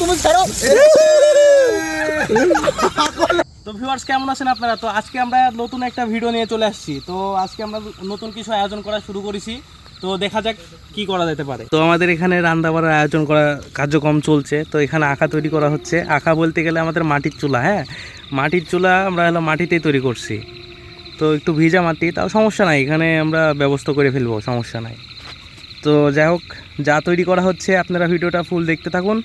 তুমি ছাড়ো। তো ভিউয়ার্স কেমন আছেন আপনারা? তো আজকে আমরা নতুন একটা ভিডিও নিয়ে চলে আসছি। তো আজকে আমরা নতুন কিছু আয়োজন করা শুরু করেছি। তো দেখা যাক কি করা যেতে পারে। তো আমাদের এখানে রান্না বাড়ার আয়োজন করা কার্যক্রম চলছে। তো এখানে আঁকা তৈরি করা হচ্ছে। আঁকা বলতে গেলে আমাদের মাটির চুলা হ্যাঁ? মাটির চুলা আমরা হলো মাটিতেই তৈরি করছি। তো একটু ভিজা মাটি তাও সমস্যা নাই। এখানে আমরা ব্যবস্থা করে ফেলব সমস্যা নাই। তো যাই হোক, যা তৈরি করা হচ্ছে, আপনারা ভিডিওটা ফুল দেখতে থাকুন,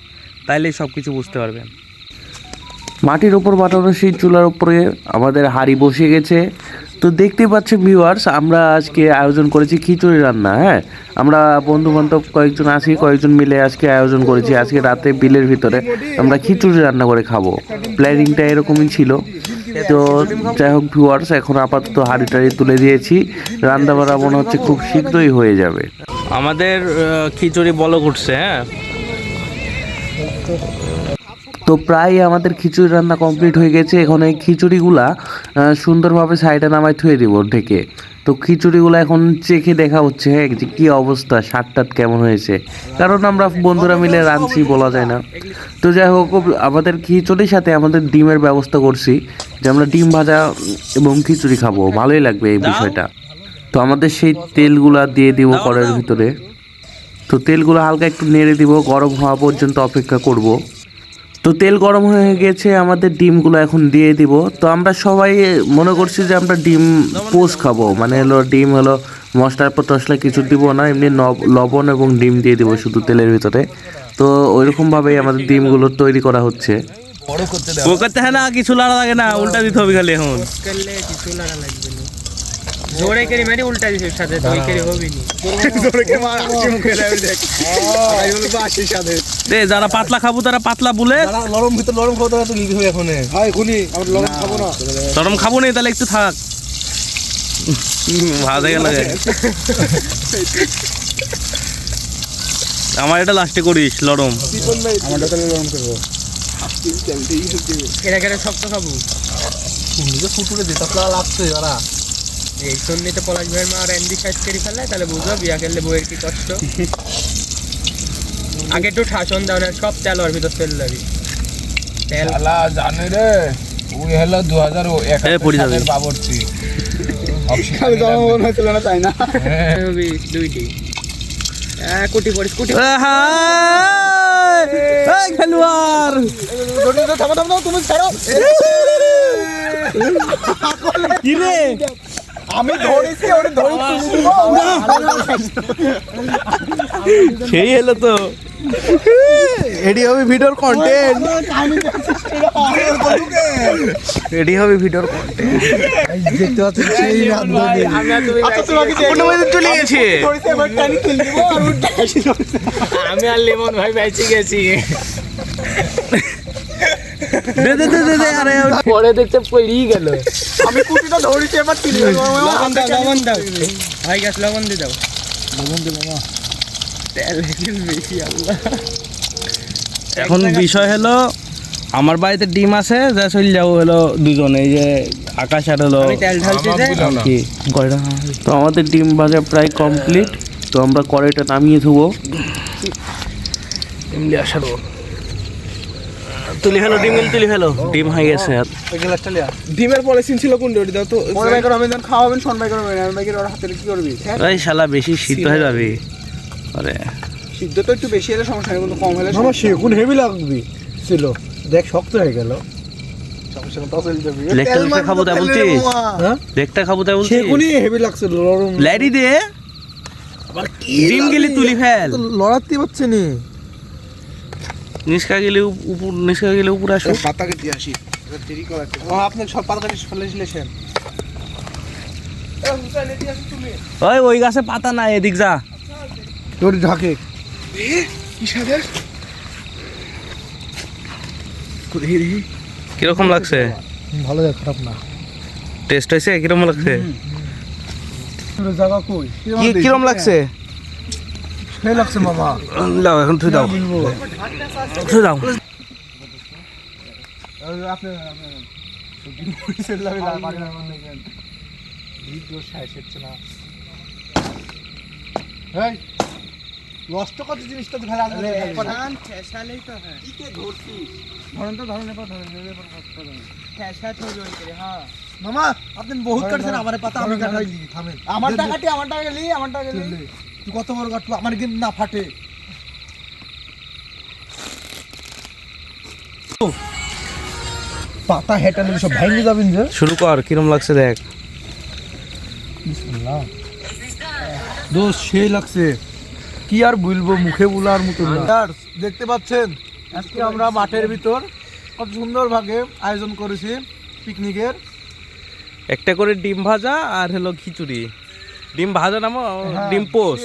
তাইলেই সব কিছু বুঝতে পারবেন। মাটির ওপর বানানো সেই চুলার উপরে আমাদের হাঁড়ি বসে গেছে। তো দেখতেই পাচ্ছেন ভিউয়ার্স আমরা আজকে আয়োজন করেছি খিচুড়ি রান্না হ্যাঁ? আমরা বন্ধু বান্ধব কয়েকজন আছি, কয়েকজন মিলে আজকে আয়োজন করেছি। আজকে রাতে বিলের ভিতরে আমরা খিচুড়ি রান্না করে খাব। প্ল্যানিংটা এরকমই ছিল। তো যাই হোক ভিউয়ার্স এখন আপাতত হাঁড়ি টাড়ি তুলে দিয়েছি। রান্না বান্না মনে হচ্ছে খুব শীঘ্রই হয়ে যাবে। আমাদের খিচুড়ি বলক উঠছে হ্যাঁ। তো প্রায় আমাদের খিচুড়ি রান্না কমপ্লিট হয়ে গেছে। এখন এই খিচুড়িগুলা সুন্দরভাবে সাইডে নামায় থুয়ে দিব ঢেকে তো খিচুড়িগুলো এখন চেখে দেখা হচ্ছে হ্যাঁ যে কী অবস্থা স্বাদ কেমন হয়েছে। কারণ আমরা বন্ধুরা মিলে রাঁধছি, বলা যায় না। তো যাই হোক আমাদের খিচুড়ির সাথে আমাদের ডিমের ব্যবস্থা করছি, যে আমরা ডিম ভাজা এবং খিচুড়ি খাব। ভালোই লাগবে এই বিষয়টা। তো আমাদের সেই তেলগুলা দিয়ে দিব কড়াইয়ের ভিতরে। তো তেলগুলো হালকা একটু নেড়ে দিব গরম হওয়া পর্যন্ত অপেক্ষা করব। তো তেল গরম হয়ে গেছে আমাদের ডিমগুলো এখন দিয়ে দিব। তো আমরা সবাই মনে করছি যে আমরা ডিম পোস খাব মানে হলো ডিম হলো মশলার পর টসলা কিছু দিব না এমনি নব- লবণ এবং ডিম দিয়ে দিব শুধু তেলের ভিতরে। তো ওইরকমভাবেই আমাদের ডিমগুলো তৈরি করা হচ্ছে। ও করতে হ্যাঁ না কিছু লাড়া লাগে না উল্টা দিতে হবে খালি এখন। করলে কিছু লাগা লাগবে না। জোরে করে মারি উল্টা দিছে সাথে তো করে হবে নি। জোরেকে মার আসি মুখে দেখ। আই বলে আসি সাথে। দে যারা পাতলা খাব তারা পাতলা বলে। নরম ভিতর নরম খাওয়া তো লিখে হবে এখন? খুনি আমরা লবণ খাব না। নরম খাব নি তাহলে একটু থাক। ভাজা গেল আমার এটা লাস্টে করিস লরম আমারটা তাহলে করব। এরা করে শক্ত খাব? ফুটুরে দে তাছাড়া লাগছে ওরা এই সন্নিতে পলাশ ভাইয়ের মা র্যান্ডি সাইড করে ফেলে তাহলে বুঝো বিয়া করলে বইয়ের কি কষ্ট আগে একটু শাসন দাও না সব তেল ওর ভিতর তেল দিবি তেল শালা জানে রে ওই হলো দু হাজার যাবে। বাবরচি কোটি পড়িস কোটি খেলোয়াড় থামো থামো থামো, তুমি ছাড়ো কি রে আমি ধরেছি ওরে ধরে সেই এলো তো। এডি হবে ভিডিওর কন্টেন্ট রেডি হবে ভিডিওর কন্টেন্ট দেখতে পাচ্ছেন সেই রান্ধনি আমি আর তুমি চলে গেছে। আমি আর লেমন ভাই বাইচে গেছি। দে দে দে দে দে আরে পরে দেখতে পড়েই গেল। আমি কুটিটা ধরেছি এবার তুলে লবণ দাও লবণ দাও। ভাই গাছ লবণ দিয়ে দাও। লবণ দে মামা তেল একটু বেশি আল্লাহ। এখন বিষয় হলো আমার বাড়িতে ডিম আছে যা চলে যাব হলো দুজনে এই যে আকাশ আর হলো তো আমাদের ডিম ভাজা প্রায় কমপ্লিট তো আমরা কড়াইটা নামিয়ে আসার তুলি ফেলো ডিম গেল তুলি ফেলো। ডিম হয়ে গেছে আর। ডিমের পলিসিন ছিল কোন ডোরি দাও তো। মনে ভাই করবেন যখন খাওয়াবেন শোন ভাই করবেন আর ভাই ওর হাতে কি করবি? ওই শালা বেশি শীত হয়ে যাবে। আরে। সিদ্ধ তো একটু বেশি হলে সমস্যা নেই কিন্তু কম হলে আমার সেগুন হেভি লাগবে? ছিল। দেখ শক্ত হয়ে গেল। সমস্যা না তসল যাবে লেকটা লেকটা খাব তাই বলছিস? হ্যাঁ? লেকটা খাব তাই বলছিস? সেগুনই হেভি লাগছিল নরম লাইরি দে। ডিম গেলি তুলি ফেল। লড়াতে পারছে নি। নিষ্কা গেলে উপর নিষ্কা গেলে উপরে আসো। পাতা কেটে আসি। দেরি করাতে ও আপনি সব পাতা কেটে ফেলেছিলেন ওই ওই গাছে পাতা নাই এদিক যা। তোর ঢাকে কি সাদের কীরকম লাগছে? ভালো যায় খারাপ না। টেস্ট হয়েছে? কীরকম লাগছে? তোর জায়গা কই? কি কীরকম লাগছে? লাগছে মামা এখন তুই দাও। দাও। আপনি নষ্ট কত জিনিসটা তো ফেলা ধান ঠেসালেই তো হ্যাঁ। ধরুন তো ধরুন এবার ধরুন এবার ঠেসা থইল হ্যাঁ মামা আপনি বহুত কাটছেন আমার পাতা আমি কাটাই লি থামেন। আমার টাকাটি আমার টাকা গেলি আমার টাকা কত বড় কাটবো আমার গেম না ফাটে। পাতা হেটালে সব ভেঙে যাবেন যে। শুরু কর কিরম লাগছে দেখ। দোষ সেই লাগছে। কি আর বলব মুখে বলার মতো দেখতে পাচ্ছেন আজকে আমরা মাঠের ভিতর কত সুন্দর ভাবে আয়োজন করেছি পিকনিকের। একটা করে ডিম ভাজা আর হলো খিচুড়ি। ডিম ভাজা নামো হ্যাঁ, ডিম পোস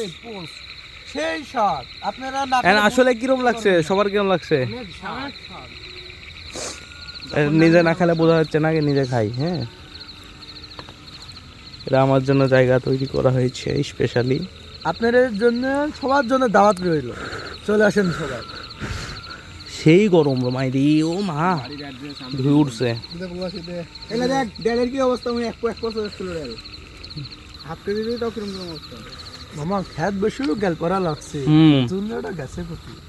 সেই স্বাদ। আপনারা না আসলে কিরম লাগছে? সবার কিরম লাগছে? নিজে না খেলে বোঝা যাচ্ছে না নিজে খাই হ্যাঁ? এটা আমার জন্য জায়গা তৈরি করা হয়েছে স্পেশালি আপনাদের জন্য সবার জন্য দাওয়াত রইল। চলে আসেন সবাই। সেই গরম মাইরি ও মা। ধুয়ে উঠছে। কি অবস্থা? ছিল কেজি দিই তাও কীরকম অবস্থা। মামা খ্যাত বেশি গেল করা লাগছে। হুম। গেছে কোথায়?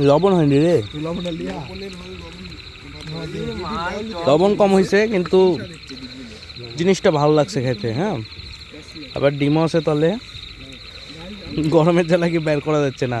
লবণ হয়নি রে। লবণ কম হয়েছে কিন্তু জিনিসটা ভালো লাগছে খেতে হ্যাঁ? আবার ডিমও আছে তলে। গরমের জ্বালা কি বের করা যাচ্ছে না?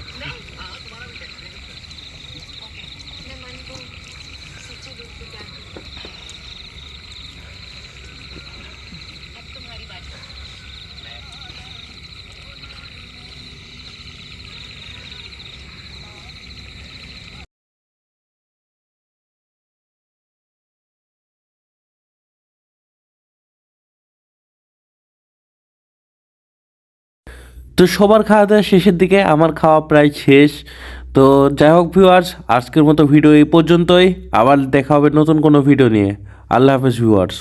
তো সবার খাওয়া দাওয়া শেষের দিকে আমার খাওয়া প্রায় শেষ। তো যাই হোক ভিউয়ার্স আজকের মতো ভিডিও এই পর্যন্তই। আবার দেখা হবে নতুন কোনো ভিডিও নিয়ে। আল্লাহ হাফেজ ভিউয়ার্স